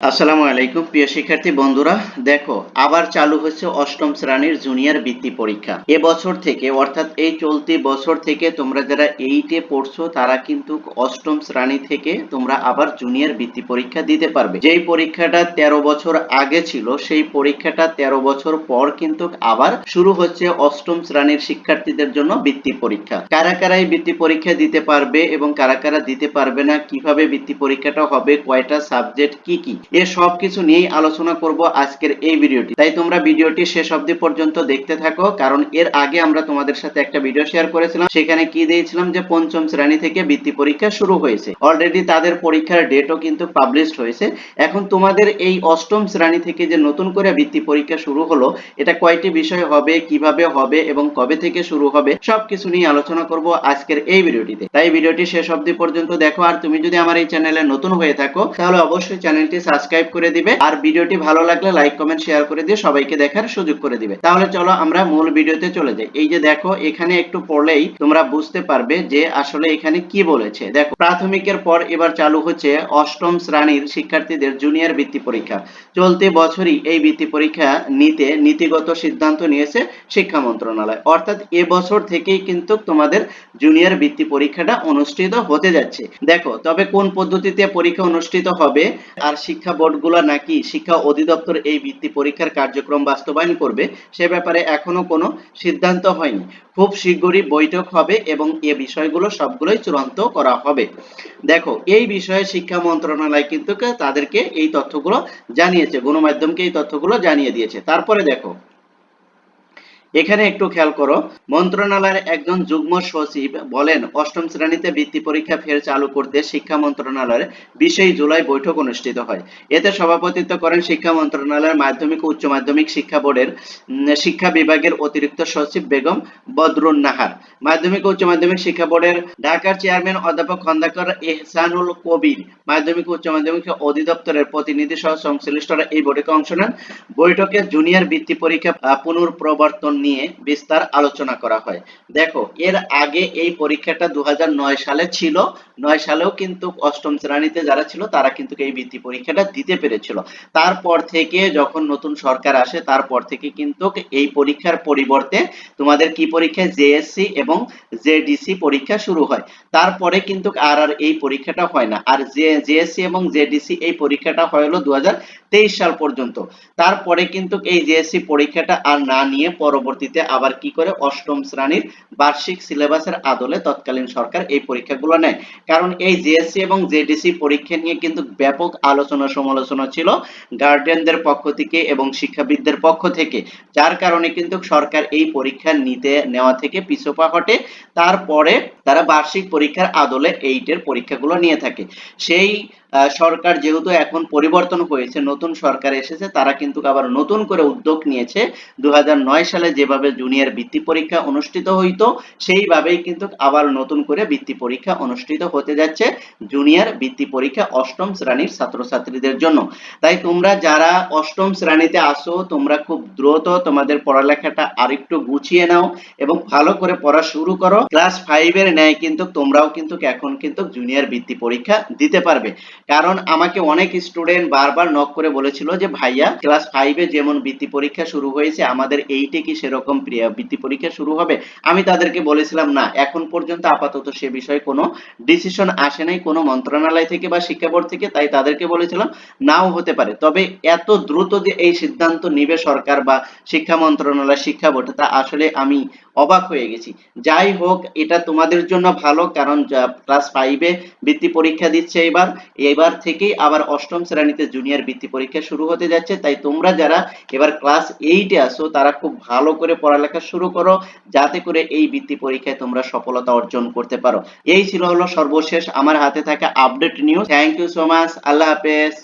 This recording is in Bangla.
আসসালামু আলাইকুম, প্রিয় শিক্ষার্থী বন্ধুরা। দেখো, আবার চালু হচ্ছে অষ্টম শ্রেণির জুনিয়র বৃত্তি পরীক্ষা। এ বছর থেকে, অর্থাৎ এই চলতি বছর থেকে তোমরা যারা এইটে পড়ছো, তারা কিন্তু অষ্টম শ্রেণি থেকে তোমরা আবার জুনিয়র বৃত্তি পরীক্ষা দিতে পারবে। যেই পরীক্ষাটা তেরো বছর আগে ছিল, সেই পরীক্ষাটা তেরো বছর পর কিন্তু আবার শুরু হচ্ছে অষ্টম শ্রেণির শিক্ষার্থীদের জন্য বৃত্তি পরীক্ষা। কারা কারা এই বৃত্তি পরীক্ষা দিতে পারবে এবং কারা কারা দিতে পারবে না, কীভাবে বৃত্তি পরীক্ষাটা হবে, কয়টা সাবজেক্ট, কি কি? এ সব কিছু নিয়েই আলোচনা করব আজকের এই ভিডিওটি। তাই তোমরা ভিডিওটি শেষ অবধি পর্যন্ত দেখতে থাকো, কারণ এর আগে আমরা তোমাদের সাথে একটা ভিডিও শেয়ার করেছিলাম। সেখানে কি দিয়েছিলাম যে, পঞ্চম শ্রেণি থেকে বৃত্তি পরীক্ষা শুরু হয়েছে। অলরেডি তাদের পরীক্ষার ডেটও কিন্তু পাবলিশড হয়েছে। এখন তোমাদের এই অষ্টম শ্রেণি থেকে যে নতুন করে বৃত্তি পরীক্ষা শুরু হলো, এটা কয়টি বিষয় হবে, কীভাবে হবে এবং কবে থেকে শুরু হবে, সবকিছু নিয়ে আলোচনা করব আজকের এই ভিডিওটিতে। তাই ভিডিওটি শেষ অবধি পর্যন্ত দেখো, আর তুমি যদি আমার এই চ্যানেলে নতুন হয়ে থাকো, তাহলে অবশ্যই চ্যানেলটি সাবস্ক্রাইব করে দিবে। আর ভিডিওটি ভালো লাগলে লাইক কমেন্ট শেয়ার করে দিয়ে সবাইকে দেখার সুযোগ করে দিবে। তাহলে চলো আমরা মূল ভিডিওতে চলে যাই। এই যে দেখো, এখানে একটু পড়লেই তোমরা বুঝতে পারবে যে আসলে এখানে কি বলেছে। দেখো, প্রাথমিকের পর এবার চালু হচ্ছে অষ্টম শ্রেণির শিক্ষার্থীদের জুনিয়র বৃত্তি পরীক্ষা। চলতি বছরই এই বৃত্তি পরীক্ষা নিতে নীতিগত সিদ্ধান্ত নিয়েছে শিক্ষা মন্ত্রণালয়। অর্থাৎ এ বছর থেকেই কিন্তু তোমাদের জুনিয়র বৃত্তি পরীক্ষাটা অনুষ্ঠিত হতে যাচ্ছে। দেখো, তবে কোন পদ্ধতিতে পরীক্ষা অনুষ্ঠিত হবে আর শিক্ষা বোর্ডগুলো নাকি শিক্ষা অধিদপ্তর এই বৃত্তি পরীক্ষার কার্যক্রম বাস্তবায়ন করবে, সে ব্যাপারে এখনও কোনো সিদ্ধান্ত হয়নি। খুব শীঘ্রই বৈঠক হবে এবং এ বিষয়গুলো সবগুলোই চূড়ান্ত করা হবে। দেখো, এই বিষয়ে শিক্ষা মন্ত্রণালয় কিন্তু তাদেরকে এই তথ্যগুলো জানিয়েছে, গণমাধ্যমকে এই তথ্যগুলো জানিয়ে দিয়েছে। তারপরে দেখো এখানে একটু খেয়াল করো, মন্ত্রণালয়ের একজন যুগ্ম সচিব বলেন, অষ্টম শ্রেণীতে বৃত্তি পরীক্ষা ফের চালু করতে শিক্ষা মন্ত্রণালয়ের বিশেই জুলাই বৈঠক অনুষ্ঠিত হয়। এতে সভাপতিত্ব করেন শিক্ষা মন্ত্রণালয়ের মাধ্যমিক উচ্চ মাধ্যমিক শিক্ষা বোর্ডের শিক্ষা বিভাগের অতিরিক্ত সচিব বেগম বদরুন নাহার মাধ্যমিক উচ্চ মাধ্যমিক শিক্ষা বোর্ডের ঢাকার চেয়ারম্যান অধ্যাপক খন্দকার এহসানুল কবির, মাধ্যমিক উচ্চ মাধ্যমিক অধিদপ্তরের প্রতিনিধি সহ সংশ্লিষ্টরা এই বৈঠকে অংশ নেন। বৈঠকে জুনিয়র বৃত্তি পরীক্ষা পুনঃপ্রবর্তন নিয়ে বিস্তার আলোচনা করা হয়। দেখো, এর আগে এই পরীক্ষাটা দু হাজার নয় সালে ছিল। নয় সালেও কিন্তু অষ্টম শ্রেণীতে যারা ছিল, তারা কিন্তু এই বৃত্তি পরীক্ষাটা দিতে পেরেছিল। তারপর থেকে যখন নতুন সরকার আসে, তারপর থেকে কিন্তু এই পরীক্ষার পরিবর্তে তোমাদের কি পরীক্ষা? জেএসসি এবং জেডিসি পরীক্ষা শুরু হয়। তারপরে কিন্তু আর আর এই পরীক্ষাটা হয় না। আর যে জেএসসি এবং জেডিসি এই পরীক্ষাটা হয় হলো দু হাজার তেইশ সাল পর্যন্ত। তারপরে কিন্তু এই জেএসসি পরীক্ষাটা আর না নিয়ে পরবর্তীতে আবার কি করে অষ্টম শ্রেণির বার্ষিক সিলেবাসের আদলে তৎকালীন সরকার এই পরীক্ষাগুলো নেয়। কারণ এই জেএসসি এবং জেডিসি পরীক্ষা নিয়ে কিন্তু ব্যাপক আলোচনা সমালোচনা ছিল গার্ডিয়ানদের পক্ষ থেকে এবং শিক্ষাবিদদের পক্ষ থেকে। যার কারণে কিন্তু সরকার এই পরীক্ষা নিতে নেওয়া থেকে পিছপা হটে। তারপরে তারা বার্ষিক পরীক্ষার আদলে এইটের পরীক্ষাগুলো নিয়ে থাকে। সেই সরকার যেহেতু এখন পরিবর্তন হয়েছে, নতুন সরকার এসেছে, তারা কিন্তু আবার নতুন করে উদ্যোগ নিয়েছে। দু হাজার নয় সালে যেভাবে জুনিয়র বৃত্তি পরীক্ষা অনুষ্ঠিত হইতো, সেইভাবেই কিন্তু আবার নতুন করে বৃত্তি পরীক্ষা অনুষ্ঠিত হতে যাচ্ছে জুনিয়র বৃত্তি পরীক্ষা অষ্টম শ্রেণির ছাত্রছাত্রীদের জন্য। তাই তোমরা যারা অষ্টম শ্রেণীতে আসো, তোমরা খুব দ্রুত তোমাদের পড়ালেখাটা আরেকটু গুছিয়ে নাও এবং ভালো করে পড়া শুরু করো। ক্লাস ফাইভের ন্যায় কিন্তু তোমরাও কিন্তু এখন কিন্তু জুনিয়র বৃত্তি পরীক্ষা দিতে পারবে। কারণ আমাকে অনেক স্টুডেন্ট বারবার নক করে বলেছিল যে, ভাইয়া ক্লাস ফাইভে যেমন বৃত্তি পরীক্ষা শুরু হয়েছে, আমাদের এইটে কি সেরকম বৃত্তি পরীক্ষা শুরু হবে? আমি তাদেরকে বলেছিলাম, না, এখন পর্যন্ত আপাতত সে বিষয়ে কোনো ডিসিশন আসে নাই, কোনো মন্ত্রণালয় থেকে বা শিক্ষা বোর্ড থেকে। তাই তাদেরকে বলেছিলাম, নাও হতে পারে। তবে এত দ্রুত যে এই সিদ্ধান্ত নিবে সরকার বা শিক্ষা মন্ত্রণালয়, শিক্ষা বোর্ড, তা আসলে আমি অবাক হয়ে গেছি। যাই হোক, এটা তোমাদের জন্য ভালো কারণ ক্লাস ফাইভে বৃত্তি পরীক্ষা দিচ্ছে এবার। এবার থেকেই আবার অষ্টম শ্রেণীতে জুনিয়র বৃত্তি পরীক্ষা শুরু হতে যাচ্ছে। তাই তোমরা যারা এবার ক্লাস এইটে আসো, তারা খুব ভালো করে পড়ালেখা শুরু করো, যাতে করে এই বৃত্তি পরীক্ষায় তোমরা সফলতা অর্জন করতে পারো। এই ছিল হলো সর্বশেষ আমার হাতে থাকা update news thank you so much আল্লাহ হাফেজ।